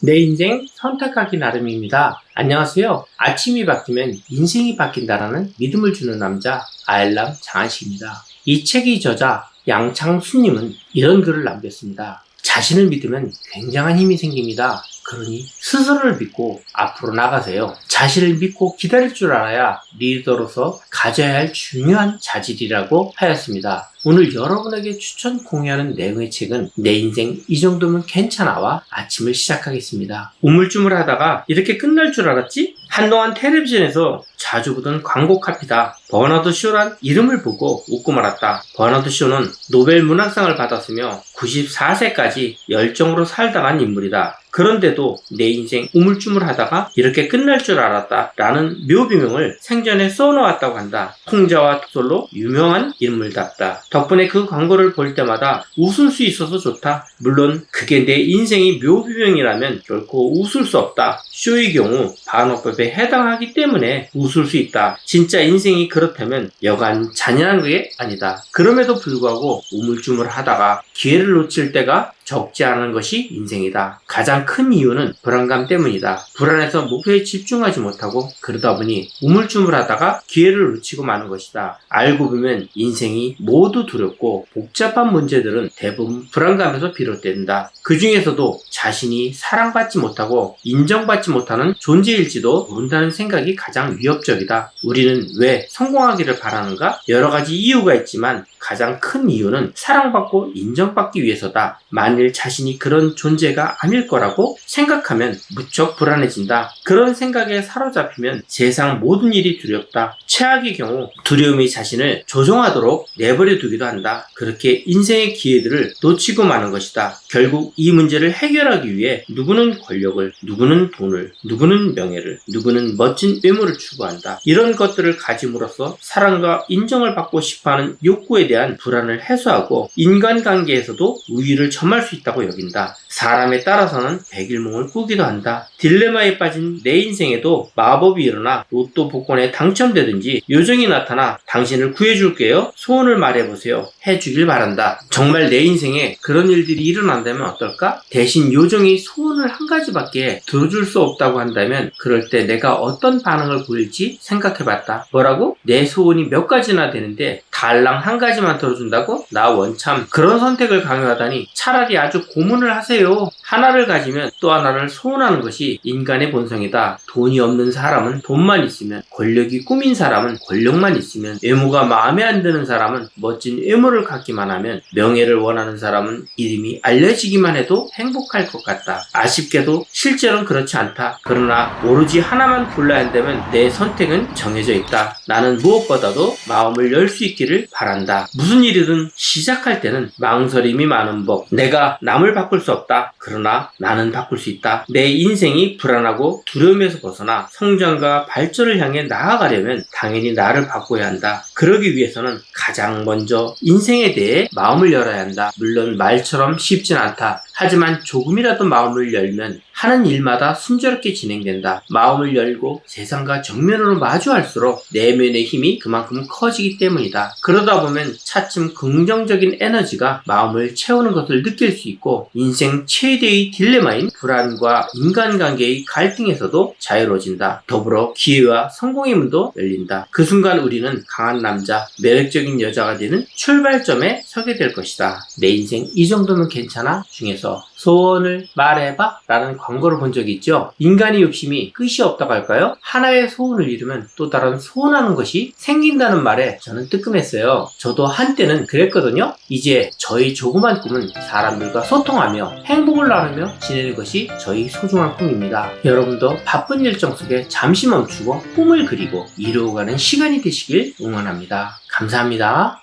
내 인생 선택하기 나름입니다. 안녕하세요. 아침이 바뀌면 인생이 바뀐다라는 믿음을 주는 남자 아일람 장한식입니다. 이 책의 저자 양창수님은 이런 글을 남겼습니다. 자신을 믿으면 굉장한 힘이 생깁니다. 그러니 스스로를 믿고 앞으로 나가세요. 자신을 믿고 기다릴 줄 알아야 리더로서 가져야 할 중요한 자질이라고 하였습니다. 오늘 여러분에게 추천 공유하는 내용의 책은 내 인생 이 정도면 괜찮아와 아침을 시작하겠습니다. 우물쭈물하다가 이렇게 끝날 줄 알았지? 한동안 텔레비전에서 자주 보던 광고 카피다. 버나드 쇼란 이름을 보고 웃고 말았다. 버나드 쇼는 노벨 문학상을 받았으며 94세까지 열정으로 살다간 인물이다. 그런데도 내 인생 우물쭈물하다가 이렇게 끝날 줄 알았다. 라는 묘비명을 생전에 써놓았다고 한다. 풍자와 솔로 유명한 인물답다. 덕분에 그 광고를 볼 때마다 웃을 수 있어서 좋다. 물론 그게 내 인생의 묘비명이라면 결코 웃을 수 없다. 쇼의 경우 반어법에 해당하기 때문에 웃을 수 있다. 진짜 인생이 그렇다면 여간 잔인한 게 아니다. 그럼에도 불구하고 우물쭈물 하다가 기회를 놓칠 때가 적지 않은 것이 인생이다. 가장 큰 이유는 불안감 때문이다. 불안해서 목표에 집중하지 못하고 그러다 보니 우물쭈물하다가 기회를 놓치고 마는 것이다. 알고 보면 인생이 모두 두렵고 복잡한 문제들은 대부분 불안감에서 비롯된다. 그 중에서도 자신이 사랑받지 못하고 인정받지 못하는 존재일지도 모른다는 생각이 가장 위협적이다. 우리는 왜 성공하기를 바라는가? 여러 가지 이유가 있지만 가장 큰 이유는 사랑받고 인정 받기 위해서다. 만일 자신이 그런 존재가 아닐 거라고 생각하면 무척 불안해진다. 그런 생각에 사로잡히면 세상 모든 일이 두렵다. 최악의 경우 두려움이 자신을 조종하도록 내버려 두기도 한다. 그렇게 인생의 기회들을 놓치고 마는 것이다. 결국 이 문제를 해결하기 위해 누구는 권력을, 누구는 돈을, 누구는 명예를, 누구는 멋진 외모를 추구한다. 이런 것들을 가짐으로써 사랑과 인정을 받고 싶어하는 욕구에 대한 불안을 해소하고 인간관계 에서도 우위를 점할 수 있다고 여긴다. 사람에 따라서는 백일몽을 꾸기도 한다. 딜레마에 빠진 내 인생에도 마법이 일어나 로또 복권에 당첨되든지 요정이 나타나 당신을 구해줄게요. 소원을 말해보세요. 해주길 바란다. 정말 내 인생에 그런 일들이 일어난다면 어떨까? 대신 요정이 소원을 한 가지밖에 들어줄 수 없다고 한다면 그럴 때 내가 어떤 반응을 보일지 생각해봤다. 뭐라고? 내 소원이 몇 가지나 되는데 달랑 한 가지만 들어준다고? 나 원참 그런 선택 을 강요하다니 차라리 아주 고문을 하세요. 하나를 가지면 또 하나를 소원하는 것이 인간의 본성이다. 돈이 없는 사람은 돈만 있으면 권력이 꿈인 사람은 권력만 있으면 외모가 마음에 안 드는 사람은 멋진 외모를 갖기만 하면 명예를 원하는 사람은 이름이 알려지기만 해도 행복할 것 같다. 아쉽게도 실제로는 그렇지 않다. 그러나 오로지 하나만 골라야 한다면 내 선택은 정해져 있다. 나는 무엇보다도 마음을 열 수 있기를 바란다. 무슨 일이든 시작할 때는 망설 임이 많은 법. 내가 남을 바꿀 수 없다. 그러나 나는 바꿀 수 있다. 내 인생이 불안하고 두려움에서 벗어나 성장과 발전을 향해 나아가려면 당연히 나를 바꿔야 한다. 그러기 위해서는 가장 먼저 인생에 대해 마음을 열어야 한다. 물론 말처럼 쉽진 않다. 하지만 조금이라도 마음을 열면 하는 일마다 순조롭게 진행된다. 마음을 열고 세상과 정면으로 마주할수록 내면의 힘이 그만큼 커지기 때문이다. 그러다 보면 차츰 긍정적인 에너지가 마음 을 채우는 것을 느낄 수 있고 인생 최대의 딜레마인 불안과 인간관계의 갈등에서도 자유로워진다. 더불어 기회와 성공의 문도 열린다. 그 순간 우리는 강한 남자, 매력적인 여자가 되는 출발점에 서게 될 것이다. 내 인생 이 정도면 괜찮아? 중에서 소원을 말해봐 라는 광고를 본 적이 있죠. 인간의 욕심이 끝이 없다고 할까요? 하나의 소원을 이루면 또 다른 소원하는 것이 생긴다는 말에 저는 뜨끔했어요. 저도 한때는 그랬거든요. 이제 저희 조그만 꿈은 사람들과 소통하며 행복을 나누며 지내는 것이 저희 소중한 꿈입니다. 여러분도 바쁜 일정 속에 잠시 멈추고 꿈을 그리고 이루어가는 시간이 되시길 응원합니다. 감사합니다.